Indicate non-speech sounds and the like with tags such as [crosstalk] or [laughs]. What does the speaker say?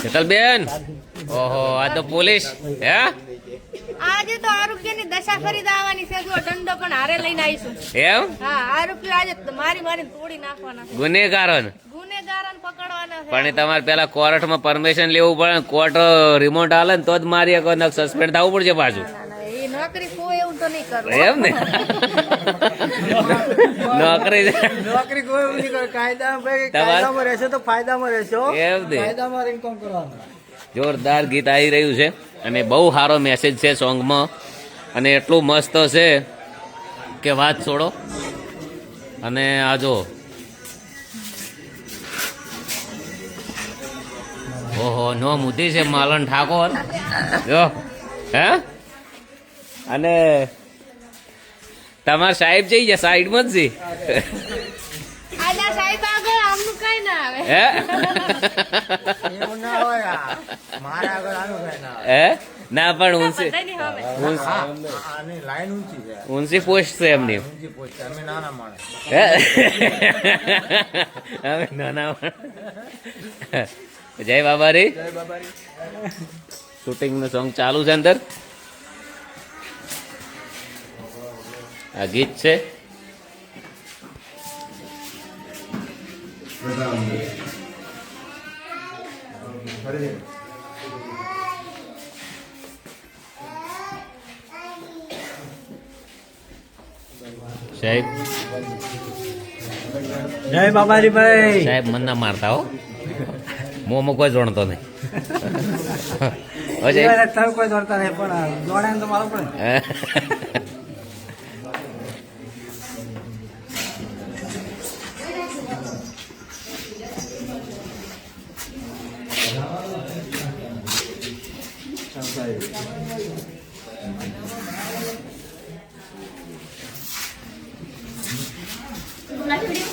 શીતલબેન? ઓહો આ તો પોલીસ હે? આજે તો આરોગ્યની દશા ખરીદ આવવાની છે. જો દંડો પણ હારે લઈને આવીશું. એમ? હા આરોપીઓ આજે મારી મારી તોડી નાખવાના છે. ગુનેગારોને? ગુનેગારોને પકડવાના છે. પણ તમારે પેલા કોર્ટમાં પરમિશન લેવું પડે કોર્ટ રિમોટ આલે ને તો જ મારી સસ્પેન્ડ થવું પડશે પાછું. નોકરી કોઈ એવું તો નહીં કરું. એમ ને? નોકરી [laughs] નોકરી કોઈ એવું નહીં કરે. કાયદામાં કાયદામાં રહેશો તો ફાયદામાં રહેશો. એમ ને? કાયદામાં રહીને કામ કરવાનું. જોરદાર ગીત આવી રહ્યું છે અને બહુ સારો મેસેજ છે સોંગમાં અને એટલું મસ્ત છે કે વાત છોડો. અને આ જો. ઓહો નો મુદ્દી છે માલન ઠાકોર. જો. હે? અને તમાર સાહેબ જઈ ગયા સાઈડમાં જ છે આલા સાહેબ આગળ આમનું કઈ ના હે? ના હોય આ. મારા આગળ આનું કાંઈ ના હોય. હે ના પણ ઊંચી ઊંચી- હા, આની લાઈન ઊંચી છે. ઊંચી પોસ્ટ છે એમની. અમે નાના. જય બાબા રે શૂટિંગનું સોંગ ચાલુ છે અંદર. આ ગીત છે. સાહેબ. જય બાબારી ભાઈ સાહેબ મન ના મારતા હો. મોંમાં કોઈ જોણતો નહીં. કોઈ દોડતા નહીં પણ દોડે તો મારો પડે. [laughs] Gracias.